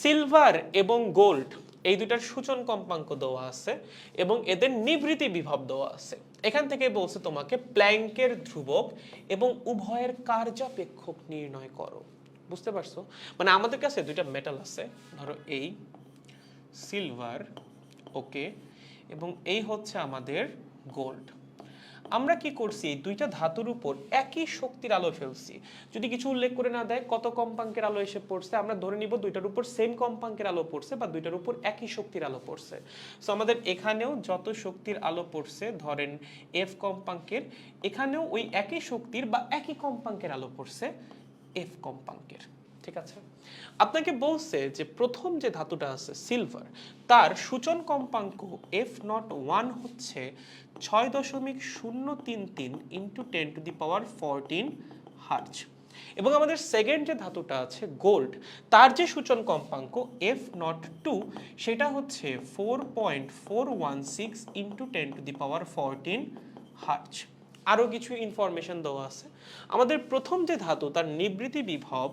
Silver এবং gold, এই দুইটার সূচন কম্পাঙ্ক দেওয়া আছে এবং এদের নিবৃত্তি বিভব দেওয়া আছে। এখান থেকে বলছে তোমাকে প্ল্যাঙ্কের ধ্রুবক এবং উভয়ের কার্যাপেক্ষক নির্ণয় করো। বুঝতে পারছ? মানে আমাদের কাছে দুইটা মেটাল আছে, ধরো এই সিলভার ওকে এবং এই হচ্ছে আমাদের গোল্ড আমরা কি করছি? এই দুইটা ধাতুর উপর একই শক্তির আলো ফেলছি। যদি কিছু উল্লেখ করে না দেয়, কত কম্পাঙ্কের আলো এসে পড়ছে, আমরা ধরে নিব দুইটার উপর সেম কম্পাঙ্কের আলো পড়ছে বা দুইটার উপর একই শক্তির আলো পড়ছে। সো আমাদের এখানেও যত শক্তির আলো পড়ছে, ধরেন এফ কম্পাঙ্কের, এখানেও ওই একই শক্তির বা একই কম্পাঙ্কের আলো পড়ছে এফ কম্পাঙ্কের। ঠিক আছে? আপনাকে বলছে যে প্রথম যে ধাতুটা আছে সিলভার তার সূচন কম্পাঙ্ক এফ নট ওয়ান হচ্ছে ছয় দশমিক শূন্য তিন তিন into ten to the power fourteen hertz এবং আমাদের সেকেন্ড যে ধাতুটা আছে গোল্ড তার যে সূচন কম্পাঙ্ক এফ নট টু সেটা হচ্ছে four point four one six into ten to the power fourteen hertz আরও কিছু ইনফরমেশন দেওয়া আছে। আমাদের প্রথম যে ধাতু, তার নিবৃত্তি বিভব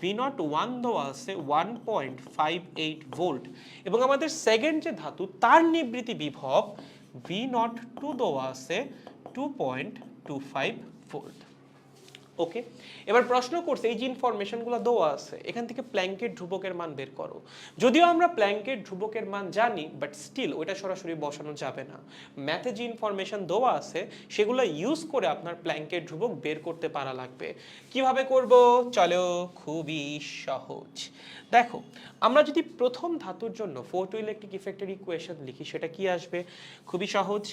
ভি নট ওয়ান দেওয়া আছে one point five eight volt এবং আমাদের সেকেন্ড যে ধাতু, তার নিবৃত্তি বিভব ভি নট টু দেওয়া আছে two point two five volt okay এবার প্রশ্ন করছে, এই যে ইনফরমেশনগুলো দেওয়া আছে, এখান থেকে প্ল্যাঙ্কের ধ্রুবকের মান বের করো। যদিও আমরা প্ল্যাঙ্কের ধ্রুবকের মান জানি বাট স্টিল ওইটা সরাসরি বসানো যাবে না। ম্যাথে যে ইনফরমেশন দেওয়া আছে, সেগুলো ইউজ করে আপনার প্ল্যাঙ্কের ধ্রুবক বের করতে পারা লাগবে। কীভাবে করব? চলো, খুবই সহজ। দেখো, আমরা যদি প্রথম ধাতুর জন্য ফোটো ইলেকট্রিক ইফেক্টের ইকুয়েশন লিখি, সেটা কি আসবে? খুবই সহজ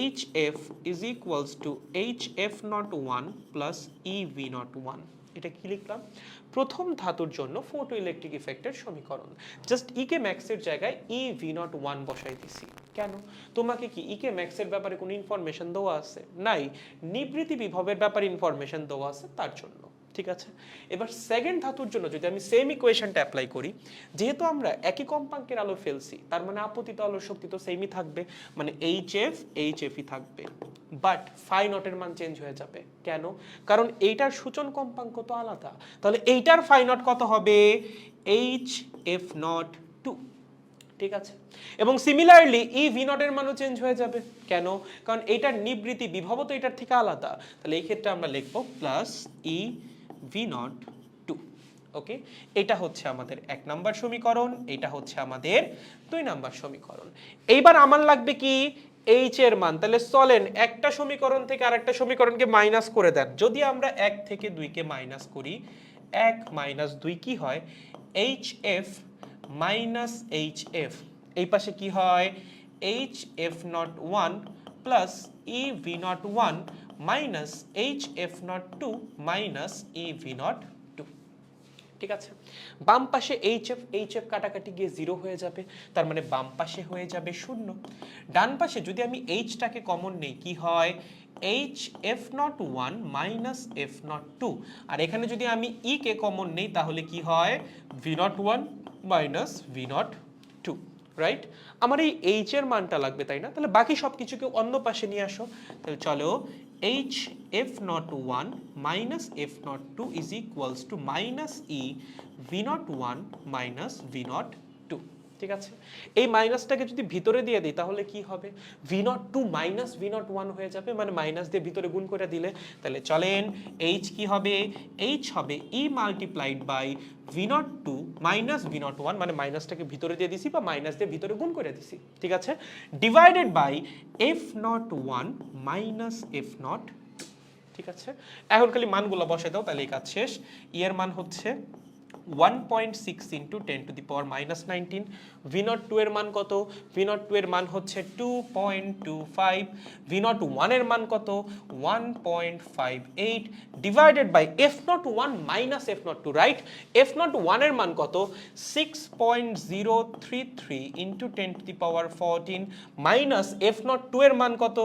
H F is equals to H F nought one plus E V nought one এটা কি লিখলাম? প্রথম ধাতুর জন্য ফোটো ইলেকট্রিক ইফেক্টের সমীকরণ জাস্ট ইকে ম্যাক্সের জায়গায় ই ভি নট ওয়ান বসাই দিছি। কেন? তোমাকে কি ইকে ম্যাক্সের ব্যাপারে কোনো ইনফরমেশন দেওয়া আছে? নাই। নিবৃত্তি বিভবের ব্যাপারে ইনফরমেশন দেওয়া আছে তার জন্য। ঠিক আছে? এবার সেকেন্ড ধাতুর জন্য যদি আমি সেম ইকুয়েশনটা অ্যাপ্লাই করি, যেহেতু আমরা একই কম্পাঙ্কের আলো ফেলছি, তার মানে আপতিত আলোর শক্তি তো সেমই থাকবে। মানে এইচ এফ এইচ এফই থাকবে। বাট ফাই নটের মান চেঞ্জ হয়ে যাবে। কেন? কারণ এইটার সূচন কম্পাঙ্ক তো আলাদা। তাহলে এইটার ফাই নট কত হবে? এইচ এফ নট টু ঠিক আছে? এবং সিমিলারলি ই ভি নটের মানও চেঞ্জ হয়ে যাবে। কেন? কারণ এইটার নিবৃত্তি বিভব তো এটার থেকে আলাদা। তাহলে এই ক্ষেত্রে আমরা লিখব plus E V nought two okay এটা হচ্ছে আমাদের এক নাম্বার সমীকরণ, এটা হচ্ছে আমাদের দুই নাম্বার সমীকরণ। এইবার আমার লাগবে কি? এইচ এর মান, তাহলে চলেন একটা সমীকরণ থেকে আরেকটা সমীকরণকে মাইনাস করে দেন। যদি আমরা এক থেকে দুইকে মাইনাস করি, এক মাইনাস দুই কি হয়? H F minus H F এই পাশে কি হয়? H F nought one plus E V nought one minus H F nought two minus E V nought ঠিক আছে? বাম পাশে এইচ এফ এইচ এফ কাটাকাটি গিয়ে জিরো হয়ে যাবে, তার মানে বাম পাশে হয়ে যাবে শূন্য। ডান পাশে যদি আমি এইচটাকে কমন নেই, কি হয়? H F nought one minus F nought two আর এখানে যদি আমি ই কে কমন নেই, তাহলে কি হয়? V nought one minus V nought two right আমার এই এইচ এর মানটা লাগবে, তাই না? তাহলে বাকি সব কিছুকে অন্য পাশে নিয়ে আসো। তাহলে চলো h f naught 1 minus f naught 2 is equals to minus e v naught 1 minus v naught ঠিক আছে? এই মাইনাসটাকে যদি ভিতরে দিয়ে দিই, তাহলে কি হবে? V nought two minus V nought one হয়ে যাবে মানে মাইনাস দিয়ে ভিতরে গুণ করে দিলে, তাহলে চলেন এইচ কি হবে? এইচ হবে E multiplied by V nought two minus V nought one মানে মাইনাসটাকে ভিতরে দিয়ে দিছি বা মাইনাস দিয়ে ভিতরে গুণ করে দিছি, ঠিক আছে? Divided by F nought one minus F nought ঠিক আছে? এখন খালি মানগুলো বসে দাও, তাহলে এই কাজ শেষ। ই এর মান হচ্ছে one point six into ten to the power minus nineteen V nought two এর মান কত? ভি নট টু এর মান হচ্ছে two point two five V nought ওয়ানের মান কত? One point five eight divided by F nought one minus F nought two right F nought ওয়ানের মান কত? Six point zero three three into ten to the power fourteen minus F nought two এর মান কত?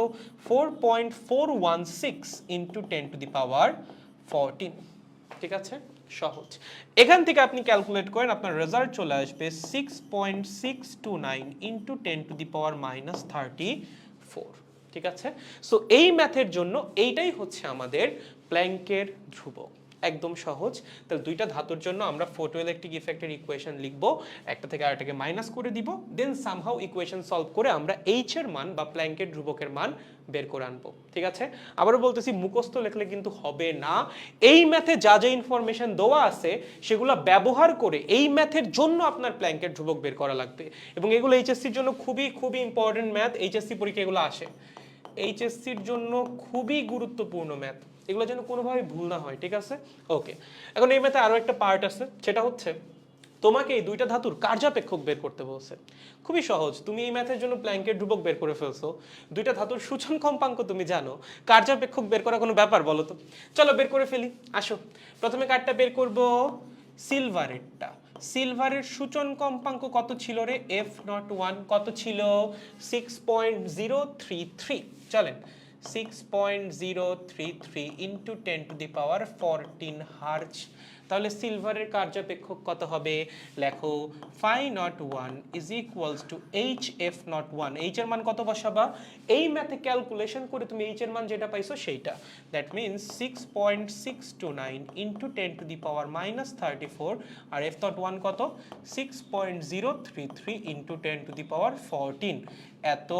Four point four one six into ten to the power fourteen ঠিক আছে? সহজ। এখান থেকে আপনি ক্যালকুলেট করেন, আপনার রেজাল্ট চলে আসবে six point six two nine into ten to the power minus thirty four ঠিক আছে? সো এই ম্যাথের জন্য এইটাই হচ্ছে আমাদের প্ল্যাঙ্কের ধ্রুবক। একদম সহজ। তাহলে দুইটা ধাতুর জন্য আমরা ফটোইলেকট্রিক ইফেক্টের ইকুয়েশন লিখব। একটা থেকে আরেকটাকে মাইনাস করে দিব। দেন সামহাউ ইকুয়েশন সলভ করে আমরা এইচ এর মান বা প্ল্যাঙ্কের ধ্রুবকের মান বের করে আনব। ঠিক আছে? আবারও বলতেছি, মুখস্থ লেখলে কিন্তু হবে না। এই ম্যাথে যা যা ইনফরমেশন দেওয়া আছে, সেগুলো ব্যবহার করে এই ম্যাথের জন্য আপনার প্ল্যাঙ্কের ধ্রুবক বের করা লাগবে। এবং এগুলো এইচএসসির জন্য খুবই খুবই ইম্পর্টেন্ট ম্যাথ এইচএসসি পরীক্ষা এগুলো আসে। এইচএসসির জন্য খুবই গুরুত্বপূর্ণ ম্যাথ এগুলো যেন কোনোভাবে ভুল না হয়, ঠিক আছে? ওকে এখন এই ম্যাথে আরও একটা পার্ট আছে, সেটা হচ্ছে তোমাকে এই দুইটা ধাতুর কার্যাপেক্ষক বের করতে বলছে। খুবই সহজ, তুমি এই ম্যাথের জন্য প্ল্যাঙ্কের ধ্রুবক বের করে ফেলছো। দুইটা ধাতুর সূচন কম্পাঙ্ক তুমি জানো, কার্যাপেক্ষক বের করা কোনো ব্যাপার বলো তো? চলো বের করে ফেলি, আসো। প্রথমে কার্ডটা বের করব সিলভারেরটা সিলভারের সূচন কম্পাঙ্ক কত ছিল রে? এফ নট ওয়ান কত ছিল? Six point zero three three চলেন 6.033 into 10 to the power 14 hertz. তাহলে সিলভারের কার্যাপেক্ষক কত হবে? লেখো phi nought one is equals to H F nought one H এর মান কত বসাবা? এই ম্যাথে ক্যালকুলেশন করে তুমি এইচ এর মান যেটা পাইছো সেইটা। That means six point six two nine into ten to the power minus thirty four R F not one কত? Six point zero three three into ten to the power fourteen এত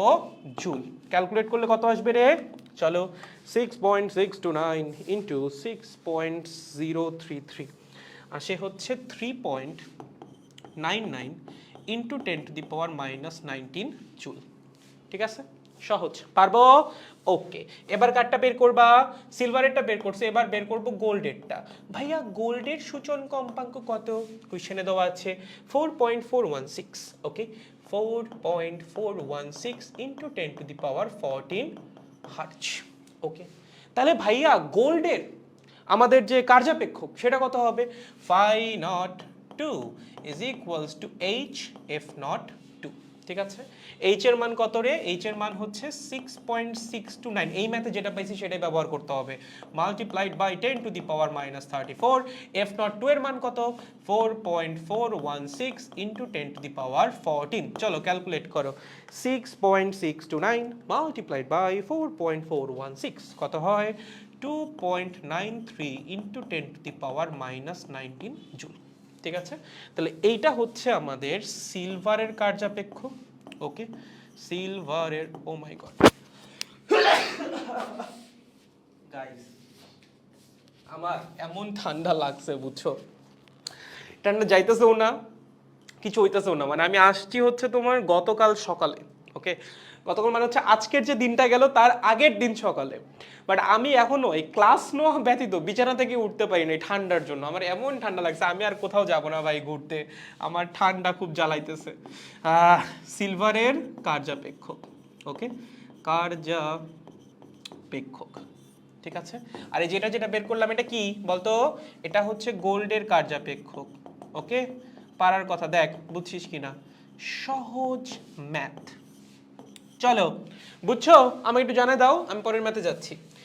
joule calculate করলে কত আসবে রে? চলো six point six two nine into six point zero three three আসে হচ্ছে three point nine nine into ten to the power minus nineteen joule ঠিক আছে? সহজ। পারব? ওকে এবার কার্ডটা বের করবা। সিলভারেরটা বের করছে। এবার বের করব গোল্ডেরটা ভাইয়া গোল্ডের সূচন কম্পাঙ্ক কত? কোয়েশ্চেনে দেওয়া আছে। Four point four one six okay four point four one six into ten to the power fourteen hertz okay তাহলে ভাইয়া গোল্ডের আমাদের যে কার্যাপেক্ষক, সেটা কত হবে? Phi nought two is equals to H F nought ঠিক আছে? এইচ এর মান কত রে? এইচ এর মান হচ্ছে six point six two nine এই ম্যাথে যেটা পাইছি সেটাই ব্যবহার করতে হবে। Multiplied by ten to the power minus thirty four F nought two এর মান কত? Four point four one six into ten to the power fourteen চলো ক্যালকুলেট করো। Six point six two nine multiplied by four point four one six কত হয়? Two point nine three into ten to the power minus nineteen joule ঠিক আছে? তাহলে এইটা হচ্ছে আমাদের সিলভারের কার্যাপেক্ষ, ওকে? সিলভারের, ও মাই গড। গাইস আমার এমন ঠান্ডা লাগছে, বুঝছ? ঠান্ডা যাইতেছেও না, কিছু হইতেছেও না। মানে আমি আসছি হচ্ছে তোমার গতকাল সকালে, ওকে? গতকাল মানে হচ্ছে আজকের যে দিনটা গেল, তার আগের দিন সকালে। বাট আমি এখনও এই ক্লাস নেওয়া ব্যতীত বিছানা থেকে উঠতে পারি না এই ঠান্ডার জন্য। আমার এমন ঠান্ডা লাগছে, আমি আর কোথাও যাব না ভাই ঘুরতে। আমার ঠান্ডা খুব জ্বালাইতেছে। সিলভারের কার্যাপেক্ষক ওকে কার্যাপেক্ষক, ঠিক আছে? আর এই যেটা যেটা বের করলাম, এটা কি বলতো? এটা হচ্ছে গোল্ডের কার্যাপেক্ষক ওকে পারার কথা, দেখ, বুঝছিস কিনা? সহজ ম্যাথ চলো বুঝছ? আমাকে একটু জানাই দাও আমি পরের ম্যাথে যাচ্ছি।